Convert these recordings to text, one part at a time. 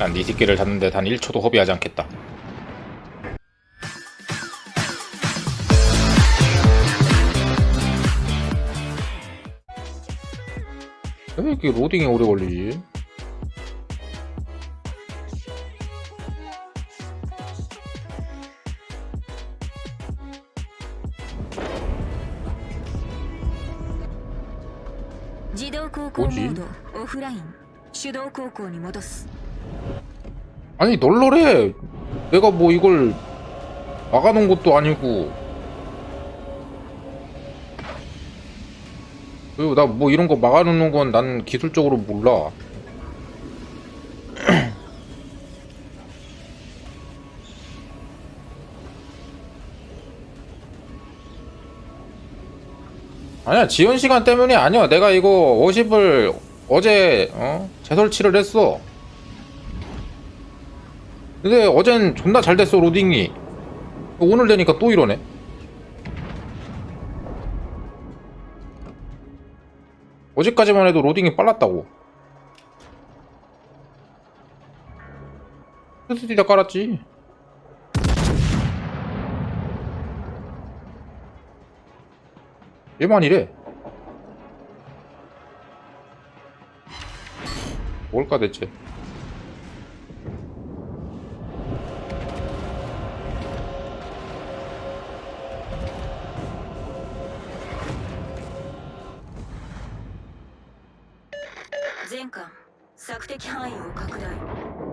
난 네 새끼를 잡는데 단 1초도 허비하지 않겠다. 왜 이렇게 로딩이 오래 걸리지?「自動航行モおじードオフライン手動航行に戻す 아니 널널해. 내가 뭐 이걸 막아놓은 것도 아니고. 그리고 나 뭐 이런 거 막아놓는 건 난 기술적으로 몰라. 아니야 지연 시간 때문이 아니야. 내가 이거 50을 어제 어? 재설치를 했어. 근데 어젠 존나 잘 됐어 로딩이. 오늘 되니까 또 이러네. 어제까지만 해도 로딩이 빨랐다고. 스스디다 깔았지. 얘만 이래. 뭘까 대체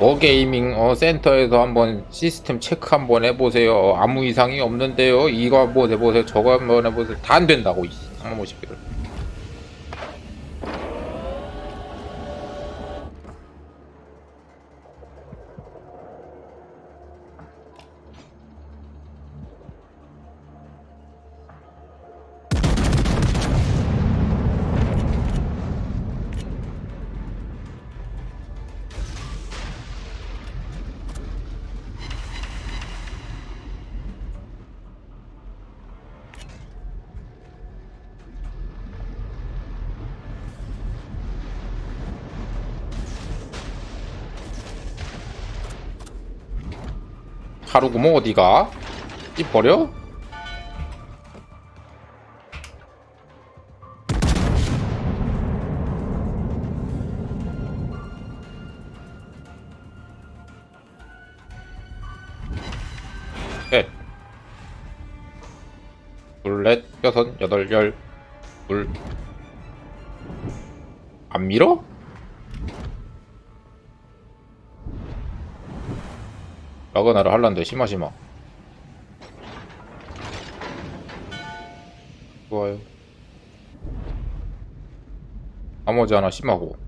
어? 워게이밍 어 센터에서 한번 시스템 체크 한번 해보세요. 아무 이상이 없는데요. 이거 한번 해보세요. 저거 한번 해보세요. 다 안 된다고 이 상놈의 새끼들 하루고 뭐 어디가? 이 버려? 셋 둘넷 여섯 여덟 열둘안 밀어? 라그나를 할란데 심하심하 좋아요. 나머지 하나 심하고「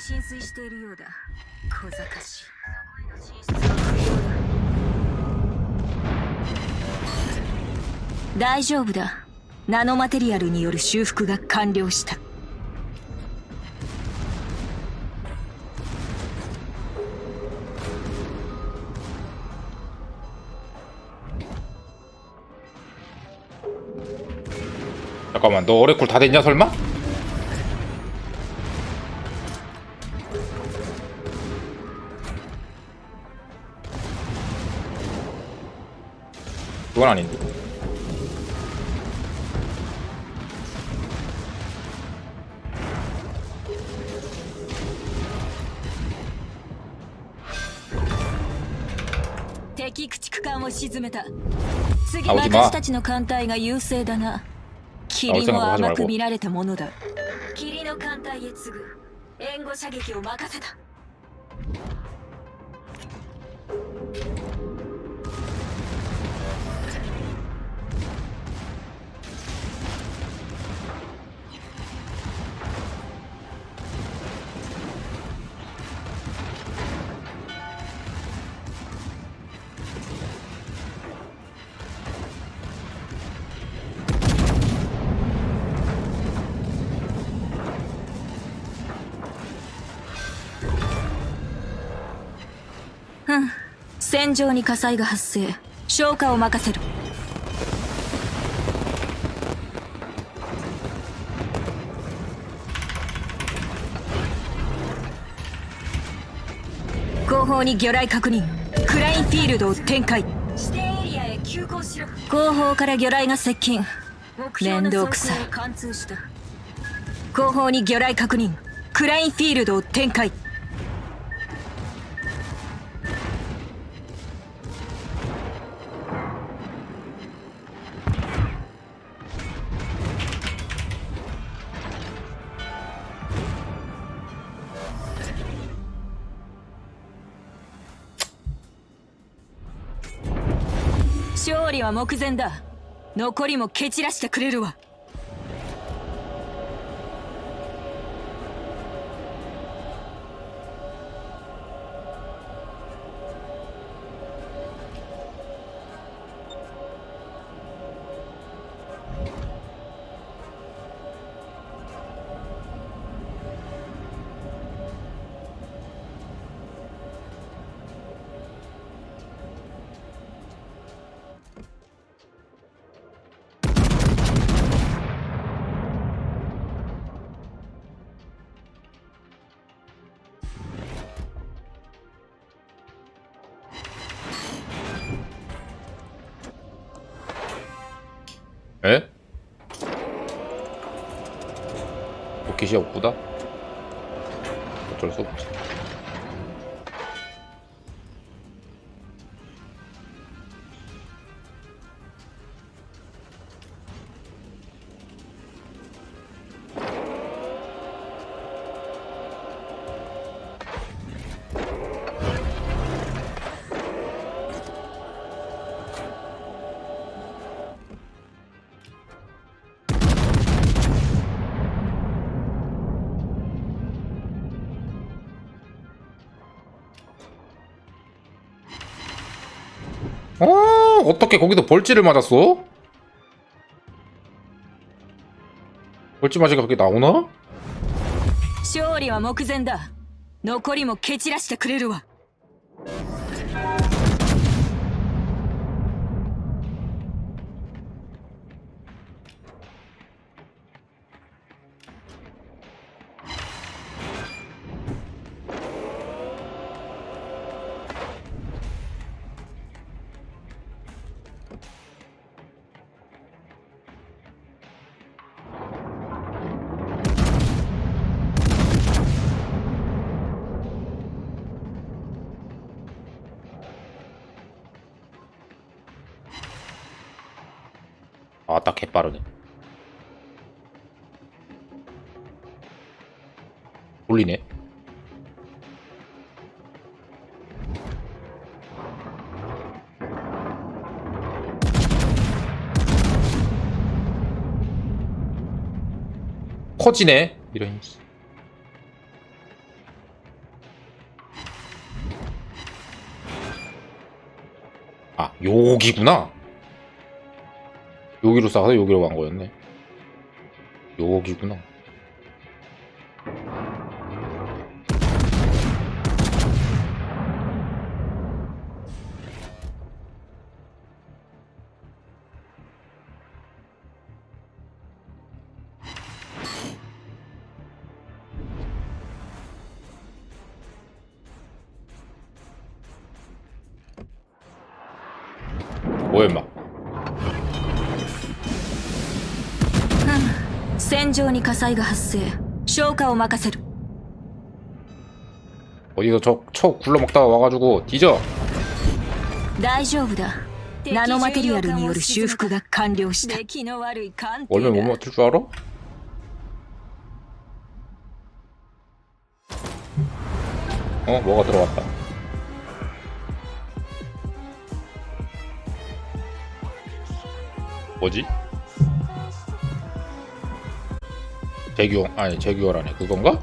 浸水しているようだ小賢しいそこへの進出は不要だ大丈夫だナノマテリアルによる修復が完了した잠깐만너 어레쿨 다 됐냐 설마? 그건 아닌데敵駆逐艦を沈めた次あ落ちま私たちの艦隊が優勢だな霧も甘く見られたものだ霧の艦隊へ次ぐ援護射撃を任せた 戦場に火災が発生。消火を任せる。後方に魚雷確認。クラインフィールドを展開。指定エリアへ急行しろ後方から魚雷が接近。面倒くさい。後方に魚雷確認。クラインフィールドを展開。勝利は目前だ。残りも蹴散らしてくれるわ。 로켓이 없구다? 어쩔 수 없지 어떻게 거기도 벌지를 맞았어? 벌지 맞이가 그게 나오나? 勝利は目前だ残りも蹴散らしてくれるわ 아따 개빠르네. 올리네. 커지네. 이런 아 여기구나. 여기로 싸서 여기로 간 거였네. 여기구나. 뭐야 임마 戦場に火災が発生消火を任せる 어디서 저, 쳐 굴러먹다가 와가지고 뒤져 大丈夫だナノマテリアルによる修復が完了した出来の悪い鑑定 월면 못 맞출 줄 알아? 어 뭐가 들어왔다 뭐지? 재규 아니 재규어라네 그건가?